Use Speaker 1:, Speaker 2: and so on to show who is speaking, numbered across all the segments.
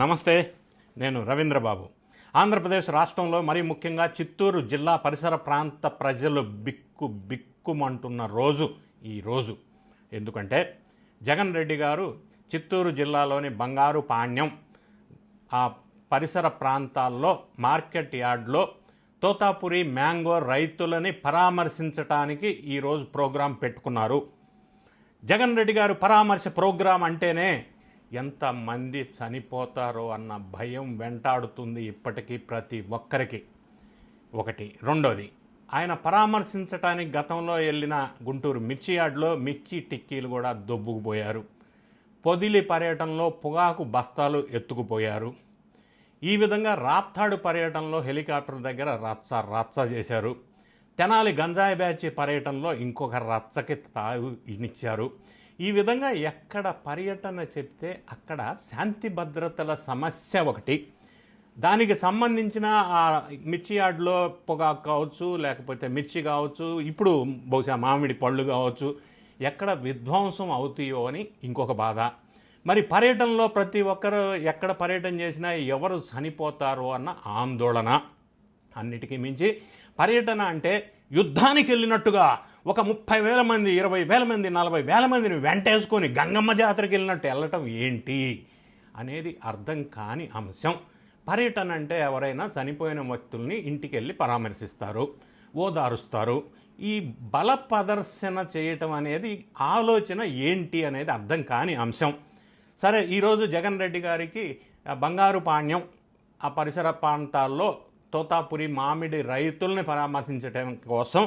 Speaker 1: నమస్తే నేను రవీంద్రబాబు. ఆంధ్రప్రదేశ్ రాష్ట్రంలో మరీ ముఖ్యంగా చిత్తూరు జిల్లా పరిసర ప్రాంత ప్రజలు బిక్కు బిక్కుమంటున్న రోజు ఈ రోజు. ఎందుకంటే జగన్ రెడ్డి గారు చిత్తూరు జిల్లాలోని బంగారు పాణ్యం ఆ పరిసర ప్రాంతాల్లో మార్కెట్ యార్డ్లో తోతాపురి మ్యాంగో రైతులని పరామర్శించటానికి ఈరోజు ప్రోగ్రాం పెట్టుకున్నారు. జగన్ రెడ్డి గారు పరామర్శ ప్రోగ్రాం అంటేనే ఎంతమంది చనిపోతారో అన్న భయం వెంటాడుతుంది ఇప్పటికీ ప్రతి ఒక్కరికి. ఒకటి. రెండోది. ఆయన పరామర్శించటానికి గతంలో వెళ్ళిన గుంటూరు మిర్చి యార్డ్లో మిర్చి టిక్కీలు కూడా దొబ్బుకుపోయారు. పొదిలి పర్యటనలో పొగాకు బస్తాలు ఎత్తుకుపోయారు. ఈ విధంగా రాప్తాడు పర్యటనలో హెలికాప్టర్ దగ్గర రచ్చ రచ్చ చేశారు. తెనాలి గంజాయి బ్యాచ్ పర్యటనలో ఇంకొక రచ్చకి తాగు ఇచ్చారు. ఈ విధంగా ఎక్కడ పర్యటన చెప్తే అక్కడ శాంతి భద్రతల సమస్య ఒకటి. దానికి సంబంధించిన ఆ మిర్చి యార్డ్లో పొగాకు కావచ్చు లేకపోతే మిర్చి కావచ్చు ఇప్పుడు బహుశా మామిడి పళ్ళు కావచ్చు ఎక్కడ విధ్వంసం అవుతాయో అని ఇంకొక బాధ. మరి పర్యటనలో ప్రతి ఒక్కరు ఎక్కడ పర్యటన చేసినా ఎవరు చనిపోతారో అన్న ఆందోళన. అన్నిటికీ మించి పర్యటన అంటే యుద్ధానికి వెళ్ళినట్టుగా ఒక ముప్పై వేల మంది ఇరవై వేల మంది నలభై వేల మందిని వెంటేసుకొని గంగమ్మ జాతరకి వెళ్ళినట్టు వెళ్ళటం ఏంటి అనేది అర్థం కాని అంశం. పర్యటన అంటే ఎవరైనా చనిపోయిన వ్యక్తుల్ని ఇంటికి వెళ్ళి పరామర్శిస్తారు ఓదారుస్తారు. ఈ బల ప్రదర్శన చేయటం అనేది ఆలోచన ఏంటి అనేది అర్థం కాని అంశం. సరే ఈరోజు జగన్ రెడ్డి గారికి బంగారు పాణ్యం ఆ పరిసర ప్రాంతాల్లో తోతాపురి మామిడి రైతుల్ని పరామర్శించడం కోసం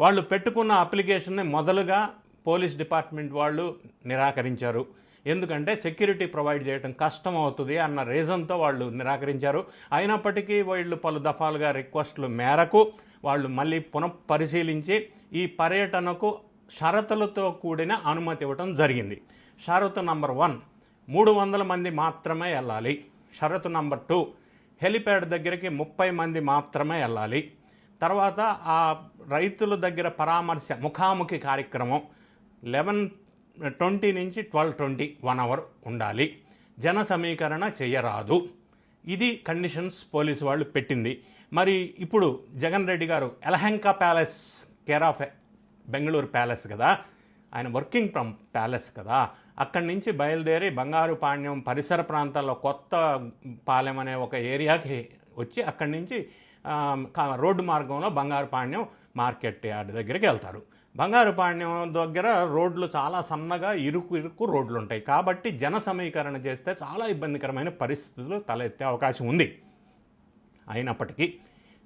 Speaker 1: వాళ్ళు పెట్టుకున్న అప్లికేషన్ని మొదలుగా పోలీస్ డిపార్ట్మెంట్ వాళ్ళు నిరాకరించారు. ఎందుకంటే సెక్యూరిటీ ప్రొవైడ్ చేయడం కష్టం అవుతుంది అన్న రీజన్తో వాళ్ళు నిరాకరించారు. అయినప్పటికీ వాళ్ళు పలు దఫాలుగా రిక్వెస్ట్లు మేరకు వాళ్ళు మళ్ళీ పునఃపరిశీలించి ఈ పర్యటనకు షరతులతో కూడిన అనుమతి ఇవ్వటం జరిగింది. షరతు నంబర్ వన్ మూడు వందల మంది మాత్రమే వెళ్ళాలి. షరతు నంబర్ టూ హెలిప్యాడ్ దగ్గరికి ముప్పై మంది మాత్రమే వెళ్ళాలి. తర్వాత ఆ రైతుల దగ్గర పరామర్శ ముఖాముఖి కార్యక్రమం లెవెన్ ట్వంటీ నుంచి ట్వెల్వ్ ట్వంటీ వన్ అవర్ ఉండాలి. జన సమీకరణ చేయరాదు. ఇది కండిషన్స్ పోలీసు వాళ్ళు పెట్టింది. మరి ఇప్పుడు Jagan Reddy garu Yelahanka palace care of Bengaluru palace కదా? ఆయన వర్కింగ్ ఫ్రమ్ ప్యాలెస్ కదా? అక్కడి నుంచి బయలుదేరి బంగారు పాణ్యం పరిసర ప్రాంతాల్లో కొత్త పాలెం అనే ఒక ఏరియాకి వచ్చి అక్కడి నుంచి రోడ్డు మార్గంలో బంగారు పాణ్యం మార్కెట్ యార్డ్ దగ్గరికి వెళ్తారు. బంగారు పాణ్యం దగ్గర రోడ్లు చాలా సన్నగా ఇరుకు ఇరుకు రోడ్లు ఉంటాయి. కాబట్టి జన సమీకరణ చేస్తే చాలా ఇబ్బందికరమైన పరిస్థితులు తలెత్తే అవకాశం ఉంది. అయినప్పటికీ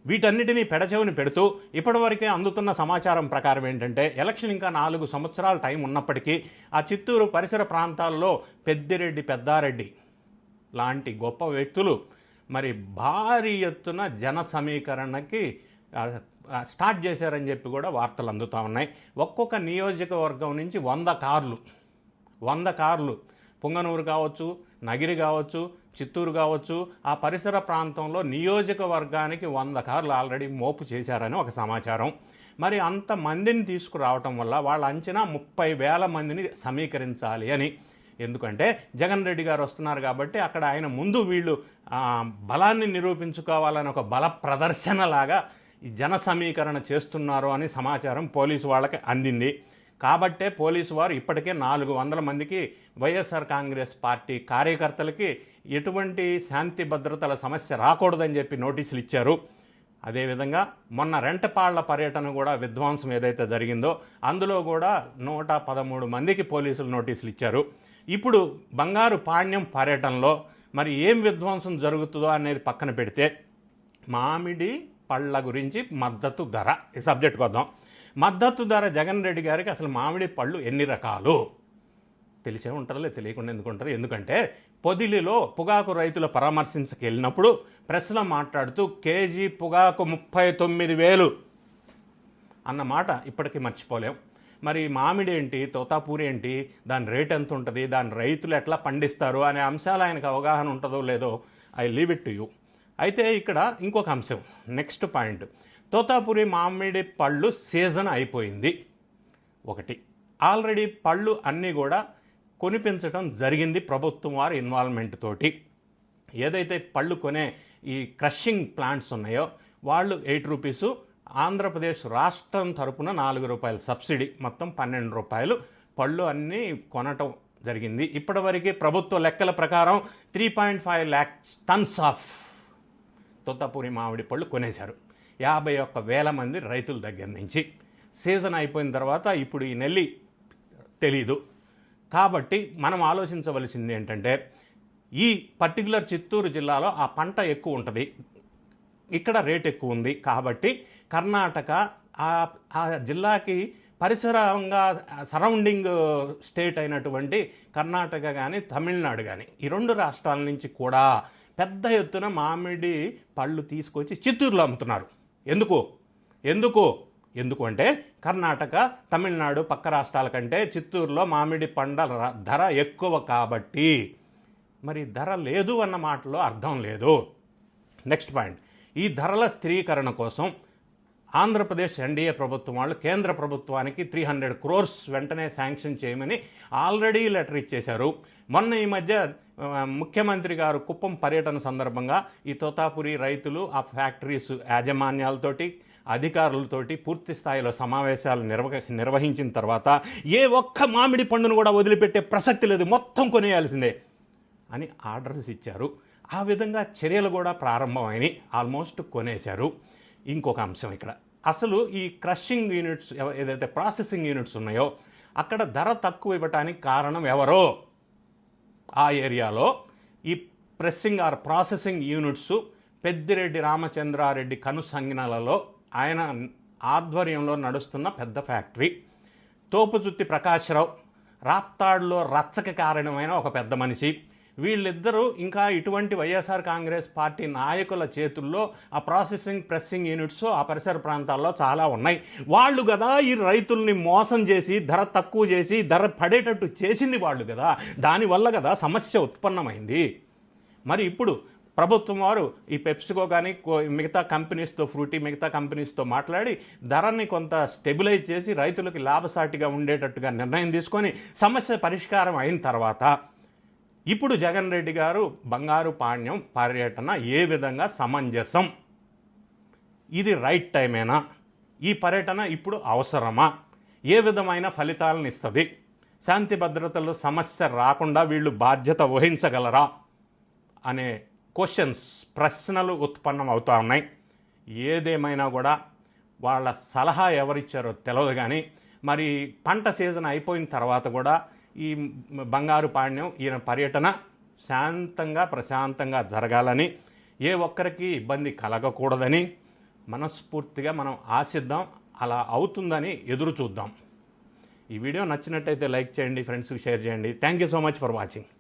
Speaker 1: వీటన్నిటినీ పెడచెవిని పెడుతూ ఇప్పటివరకే అందుతున్న సమాచారం ప్రకారం ఏంటంటే ఎలక్షన్ ఇంకా నాలుగు సంవత్సరాల టైం ఉన్నప్పటికీ ఆ చిత్తూరు పరిసర ప్రాంతాల్లో పెద్దిరెడ్డి పెద్దారెడ్డి లాంటి గొప్ప వ్యక్తులు మరి భారీ ఎత్తున జన సమీకరణకి స్టార్ట్ చేశారని చెప్పి కూడా వార్తలు అందుతూ ఉన్నాయి. ఒక్కొక్క నియోజకవర్గం నుంచి వంద కార్లు వంద కార్లు. పుంగనూరు కావచ్చు నగిరి కావచ్చు చిత్తూరు కావచ్చు ఆ పరిసర ప్రాంతంలో నియోజకవర్గానికి వంద కార్లు ఆల్రెడీ మోపు చేశారని ఒక సమాచారం. మరి అంత మందిని తీసుకురావటం వల్ల వాళ్ళ అంచనా ముప్పై వేల మందిని సమీకరించాలి అని ఎందుకంటే జగన్ రెడ్డి గారు వస్తున్నారు కాబట్టి అక్కడ ఆయన ముందు వీళ్ళు బలాన్ని నిరూపించుకోవాలని ఒక బల ప్రదర్శనలాగా ఈ జన సమీకరణ చేస్తున్నారు అని సమాచారం పోలీసు వాళ్ళకి అందింది. కాబట్టే పోలీసు వారు ఇప్పటికే నాలుగు వందల మందికి వైఎస్ఆర్ కాంగ్రెస్ పార్టీ కార్యకర్తలకి ఎటువంటి శాంతి భద్రతల సమస్య రాకూడదని చెప్పి నోటీసులు ఇచ్చారు. అదేవిధంగా మొన్న రెంటపాళ్ళ పర్యటన కూడా విధ్వంసం ఏదైతే జరిగిందో అందులో కూడా నూట పదమూడు మందికి పోలీసులు నోటీసులు ఇచ్చారు. ఇప్పుడు బంగారు పాణ్యం పర్యటనలో మరి ఏం విధ్వంసం జరుగుతుందో అనేది పక్కన పెడితే మామిడి పళ్ళ గురించి మద్దతు ధర. ఈ సబ్జెక్ట్కి వద్దాం మద్దతు ధర జగన్ రెడ్డి గారికి అసలు మామిడి పళ్ళు ఎన్ని రకాలు? తెలిసే ఉంటుందిలే తెలియకుండా ఎందుకు ఉంటుంది? ఎందుకంటే పొదిలిలో పొగాకు రైతుల పరామర్శించకెళ్ళినప్పుడు ప్రశ్న ప్రెస్లో మాట్లాడుతూ కేజీ పొగాకు ముప్పై తొమ్మిది వేలు అన్న మాట ఇప్పటికీ మర్చిపోలేం. మరి మామిడి ఏంటి తోతాపూరి ఏంటి దాని రేట్ ఎంత ఉంటుంది దాని రైతులు ఎట్లా పండిస్తారు అనే అంశాలు ఆయనకు అవగాహన ఉంటుందో లేదో I leave it to you. అయితే ఇక్కడ ఇంకొక అంశం నెక్స్ట్ పాయింట్. తోతాపూరి మామిడి పళ్ళు సీజన్ అయిపోయింది. ఒకటి. ఆల్రెడీ పళ్ళు అన్నీ కూడా కొనిపించడం జరిగింది ప్రభుత్వం వారి ఇన్వాల్వ్మెంట్ తోటి. ఏదైతే పళ్ళు కొనే ఈ క్రషింగ్ ప్లాంట్స్ ఉన్నాయో వాళ్ళు ఎయిట్ రూపీసు ఆంధ్రప్రదేశ్ రాష్ట్రం తరపున నాలుగు రూపాయల సబ్సిడీ మొత్తం పన్నెండు రూపాయలు. పళ్ళు అన్నీ కొనటం జరిగింది. ఇప్పటివరకు ప్రభుత్వ లెక్కల ప్రకారం three point five lakhs tons of Totapuri మామిడి పళ్ళు కొనేశారు. యాభై ఒక్క వేల మంది రైతుల దగ్గర నుంచి. సీజన్ అయిపోయిన తర్వాత ఇప్పుడు ఈ నెల్లి తెలీదు. కాబట్టి మనం ఆలోచించవలసింది ఏంటంటే ఈ పర్టికులర్ చిత్తూరు జిల్లాలో ఆ పంట ఎక్కువ ఉంటుంది. ఇక్కడ రేట్ ఎక్కువ ఉంది. కాబట్టి కర్ణాటక ఆ జిల్లాకి పరిసరంగా సరౌండింగ్ స్టేట్ అయినటువంటి కర్ణాటక కానీ తమిళనాడు కానీ ఈ రెండు రాష్ట్రాల నుంచి కూడా పెద్ద ఎత్తున మామిడి పళ్ళు తీసుకొచ్చి చిత్తూరులో అమ్ముతున్నారు. ఎందుకు? ఎందుకు? ఎందుకు అంటే కర్ణాటక తమిళనాడు పక్క రాష్ట్రాల కంటే చిత్తూరులో మామిడి పండ్ల ధర ఎక్కువ కాబట్టి. మరి ధర లేదు అన్న మాటలో అర్థం లేదు. Next point. ఈ ధరల స్థిరీకరణ కోసం ఆంధ్రప్రదేశ్ ఎన్డీఏ ప్రభుత్వం వాళ్ళు కేంద్ర ప్రభుత్వానికి త్రీ హండ్రెడ్ క్రోర్స్ వెంటనే శాంక్షన్ చేయమని ఆల్రెడీ లెటర్ ఇచ్చేశారు. మొన్న ఈ మధ్య ముఖ్యమంత్రి గారు కుప్పం పర్యటన సందర్భంగా ఈ తోతాపురి రైతులు ఆ ఫ్యాక్టరీస్ యాజమాన్యాలతోటి అధికారులతోటి పూర్తి స్థాయిలో సమావేశాలు నిర్వహ నిర్వహించిన తర్వాత ఏ ఒక్క మామిడి పండును కూడా వదిలిపెట్టే ప్రసక్తి లేదు మొత్తం కొనేయాల్సిందే అని ఆర్డర్స్ ఇచ్చారు. ఆ విధంగా చర్యలు కూడా ప్రారంభమైనవి ఆల్మోస్ట్ కొనేశారు. ఇంకొక అంశం ఇక్కడ. అసలు ఈ క్రషింగ్ యూనిట్స్ ఎవ- ఏదైతే ప్రాసెసింగ్ యూనిట్స్ ఉన్నాయో అక్కడ ధర తక్కువ ఇవ్వటానికి కారణం ఎవరో? ఆ ఏరియాలో ఈ pressing or processing units Peddireddy Ramachandra Reddy కనుసంజ్ఞలలో ఆయన ఆధ్వర్యంలో నడుస్తున్న పెద్ద ఫ్యాక్టరీ. తోపుచుత్తి ప్రకాశ్రావు రాప్తాడులో రచ్చకి కారణమైన ఒక పెద్ద మనిషి. వీళ్ళిద్దరూ ఇంకా ఇటువంటి వైఎస్ఆర్ కాంగ్రెస్ పార్టీ నాయకుల చేతుల్లో ఆ ప్రాసెసింగ్ ప్రెస్సింగ్ యూనిట్స్ ఆ పరిసర ప్రాంతాల్లో చాలా ఉన్నాయి. వాళ్ళు కదా ఈ రైతుల్ని మోసం చేసి ధర తక్కువ చేసి ధర పడేటట్టు చేసింది వాళ్ళు కదా దానివల్ల కదా సమస్య ఉత్పన్నమైంది. మరి ఇప్పుడు ప్రభుత్వం వారు ఈ పెప్సికో కానీ కో- మిగతా కంపెనీస్తో ఫ్రూటీ మిగతా కంపెనీస్తో మాట్లాడి ధరని కొంత స్టెబిలైజ్ చేసి రైతులకి లాభసాటిగా ఉండేటట్టుగా నిర్ణయం తీసుకొని సమస్య పరిష్కారం అయిన తర్వాత ఇప్పుడు జగన్ రెడ్డి గారు బంగారు పాణ్యం పర్యటన ఏ విధంగా సమంజసం? ఇది రైట్ టైమేనా? ఈ పర్యటన ఇప్పుడు అవసరమా? ఏ విధమైన ఫలితాలను ఇస్తుంది? శాంతి భద్రతలు సమస్య రాకుండా వీళ్ళు బాధ్యత వహించగలరా? అనే క్వశ్చన్స్ ప్రశ్నలు ఉత్పన్నం అవుతూ ఉన్నాయి. ఏదేమైనా కూడా వాళ్ళ సలహా ఎవరిచ్చారో తెలియదు కానీ మరి పంట సీజన్ అయిపోయిన తర్వాత కూడా ఈ బంగారు పాణ్యం ఈయన పర్యటన శాంతంగా ప్రశాంతంగా జరగాలని ఏ ఒక్కరికి ఇబ్బంది కలగకూడదని మనస్ఫూర్తిగా మనం ఆశిద్దాం అలా అవుతుందని ఎదురు చూద్దాం ఈ వీడియో నచ్చినట్టయితే లైక్ చేయండి ఫ్రెండ్స్కి షేర్ చేయండి. Thank you so much for watching